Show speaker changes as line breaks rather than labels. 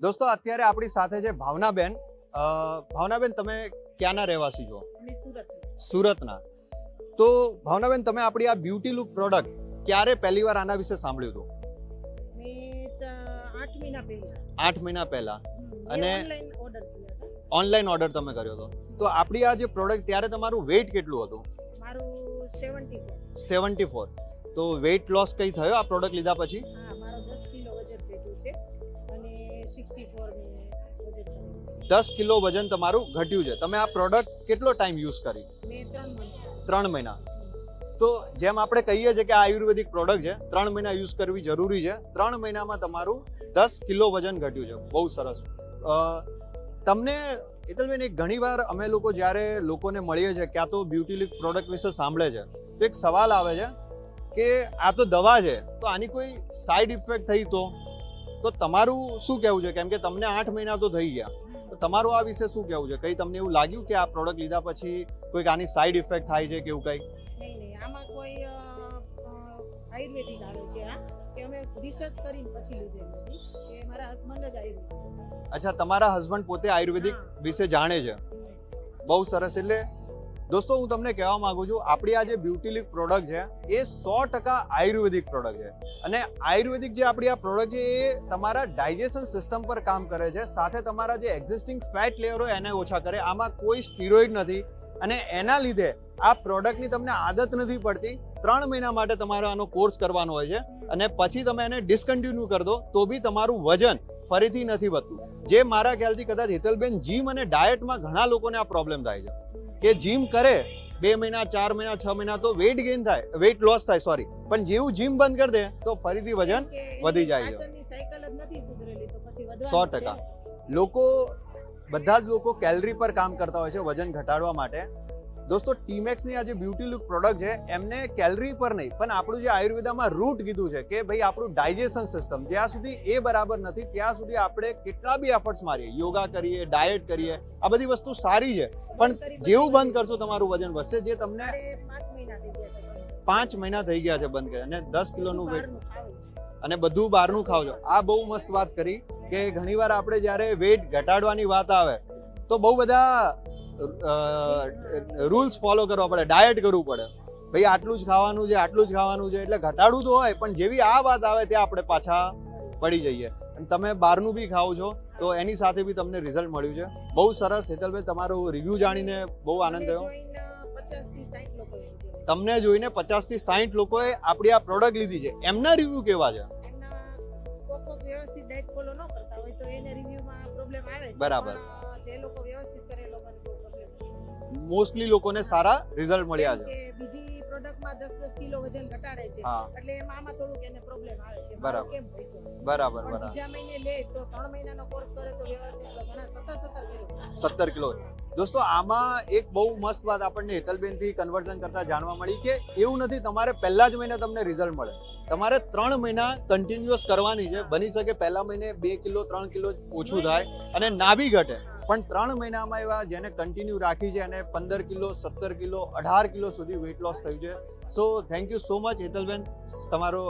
દોસ્તો અત્યારે આપણી સાથે છે ભાવનાબેન. ભાવનાબેન તમે ક્યાંના રહેવાસી છો? સુરતના. તો ભાવનાબેન તમે આપણી આ બ્યુટી લુક પ્રોડક્ટ ક્યારે પહેલી વાર આના વિશે સાંભળ્યું હતું?
આઠ મહિના પહેલા.
અને-
ઓનલાઈન ઓર્ડર
તમે કર્યો હતો. તો આપણી આ જે પ્રોડક્ટ ત્યારે તમારું વેઇટ કેટલું હતું?
મારું સેવન્ટી
સેવન્ટી ફોર તો વેઇટ લોસ કઈ થયો આ પ્રોડક્ટ લીધા પછી?
ઘટ્યું છે. અને સિક્સટી ફોર મેં વજન કર્યું
દસ કિલો વજન તમારું ઘટ્યું છે. તમે આ પ્રોડક્ટ કેટલો ટાઈમ યુઝ કરી?
ત્રણ મહિના.
તો જેમ આપણે કહીએ છીએ કે આ આયુર્વેદિક પ્રોડક્ટ છે ત્રણ મહિના યુઝ કરવી જરૂરી છે. ત્રણ મહિનામાં તમારું દસ કિલો વજન ઘટ્યું છે. બહુ સરસ. તમને હેતલબેન એક ઘણીવાર અમે લોકો જ્યારે લોકોને મળીએ છીએ ક્યાં તો બ્યુટીલિક પ્રોડક્ટ વિશે સાંભળે છે તો એક સવાલ આવે છે કે આ તો દવા છે તો આની કોઈ સાઈડ ઇફેક્ટ થઈ તો? તો તમારું શું કહેવું છે? કેમ કે તમને આઠ મહિના તો થઈ ગયા. તો તમારું આ વિશે શું કહેવું છે? કંઈ તમને એવું લાગ્યું કે આ પ્રોડક્ટ લીધા પછી કોઈક આની સાઈડ ઇફેક્ટ થાય છે કે એવું કંઈ?
નહીં નહીં. આમાં કોઈ અ, અ, આયુર્વેદિક આવે છે આ કે અમે રિસર્ચ કરીને પછી લીધેલું હતી કે મારા હસબન્ડ જ આયુર્વેદિક.
અચ્છા તમારા હસબન્ડ પોતે આયુર્વેદિક વિશે જાણે છે? બહુ સરસ. એટલે દોસ્તો, હું તમને કહેવા માંગુ છું, આપણી આ જે બ્યુટીલિક પ્રોડક્ટ છે, એ સો ટકા આયુર્વેદિક પ્રોડક્ટ છે. અને આયુર્વેદિક જે આપણી આ પ્રોડક્ટ છે, એ તમારા ડાયજેશન સિસ્ટમ પર કામ કરે છે, સાથે તમારા જે એક્ઝિસ્ટિંગ ફેટ લેયર હોય, એને ઓછા કરે, આમાં કોઈ સ્ટીરોઇડ નથી. અને એના લીધે આ પ્રોડક્ટની તમને આદત નથી પડતી, ત્રણ મહિના માટે તમારે આનો કોર્સ કરવાનો હોય છે, અને પછી તમે એને ડિસકન્ટિન્યુ કરી દો, તો બી તમારું વજન ફરીથી નથી વધતું. જે મારા ખ્યાલથી કદાચ હિતલબેન જીમ અને ડાયટમાં ઘણા લોકોને આ પ્રોબ્લેમ થાય છે. કે જીમ કરે બે મહિના ચાર મહિના છ મહિના તો વેઇટ ગેઇન થાય વેઇટ લોસ થાય સોરી પણ જેવું જીમ બંધ કરી દે તો ફરીથી વજન વધી જાય છે. સો ટકા. લોકો બધા જ લોકો કેલરી પર કામ કરતા હોય છે વજન ઘટાડવા માટે દોસ્તો ટીમેક્સની આ જે બ્યુટી લુક પ્રોડક્ટ છે એમને કેલરી પર નહીં પણ આપણું જે આયુર્વેદામાં રૂટ કીધું છે કે ભાઈ આપણું ડાયજેશન સિસ્ટમ જ્યાં સુધી એ બરાબર નથી ત્યાં સુધી આપણે કેટલા બી એફર્ટ્સ મારીએ યોગા કરીએ ડાયટ કરીએ આ બધી વસ્તુ સારી છે પણ જેવું બંધ કરશો તમારું વજન વધશે જે તમને
પાંચ મહિના થઈ ગયા છે બંધ.
કરે અને દસ કિલોનું વેટ. અને બધું બહારનું ખાવ છો આ બહુ મસ્ત વાત કરી કે ઘણીવાર આપણે જ્યારે વેટ ઘટાડવાની વાત આવે તો બહુ બધા રૂલ્સ ફોલો કરવા પડે ડાયટ કરવું પડે. ભાઈ આટલું જ ખાવાનું છે આટલું જ ખાવાનું છે એટલે ઘટાડવું તો હોય પણ જેવી આ વાત આવે ત્યાં આપણે પાછા પડી જઈએ. અને તમે બહારનું બી ખાઓ છો તો એની સાથે બી તમને રિઝલ્ટ મળ્યું છે. બહુ સરસ હેતલભાઈ તમારો રિવ્યૂ જાણીને બહુ આનંદ થયો.
મને જોઈને 50 થી 60 લોકોએ લીધેલું.
તમને જોઈને પચાસથી સાઠ લોકોએ આપણી આ પ્રોડક્ટ લીધી છે. એમના રિવ્યૂ કેવા છે?
કોક વ્યવસ્થિત ડાયટ ફોલો ન કરતા હોય તો એને રિવ્યુમાં પ્રોબ્લેમ આવે છે.
બરાબર.
જે લોકો વ્યવસ્થિત કરે લોકોને બહુ પ્રોબ્લેમ
મોસ્ટલી લોકોને સારા રિઝલ્ટ મળ્યા છે.
બીજી પ્રોડક્ટમાં 10 10 કિલો વજન ઘટાડે છે. એટલે એમાં આમાં થોડુંક એને પ્રોબ્લેમ આવે છે.
બરાબર.
કેમ
બરાબર બરાબર.
બીજા મહિને લે તો 3 મહિનાનો કોર્સ કરે તો વ્યવસ્થિત ઘણા સત્તર સત્તર કિલો
સત્તર કિલો દોસ્તો આમાં એક બહુ મસ્ત વાત આપણને હેતલબેનથી કન્વર્ઝન કરતા જાણવા મળી કે એવું નથી તમારે પહેલા જ મહિને તમને રિઝલ્ટ મળે. તમારે ત્રણ મહિના કન્ટિન્યુઅસ કરવાની છે. બની શકે પહેલા મહિને બે કિલો, ત્રણ કિલો ઓછું થાય અને નાભી ઘટે. પણ ત્રણ મહિનામાં એવા જેને કન્ટિન્યુ રાખી છે અને પંદર કિલો, સત્તર કિલો, અઢાર કિલો સુધી વેઇટ લોસ થયું છે. So thank you so much Hetalben. તમારો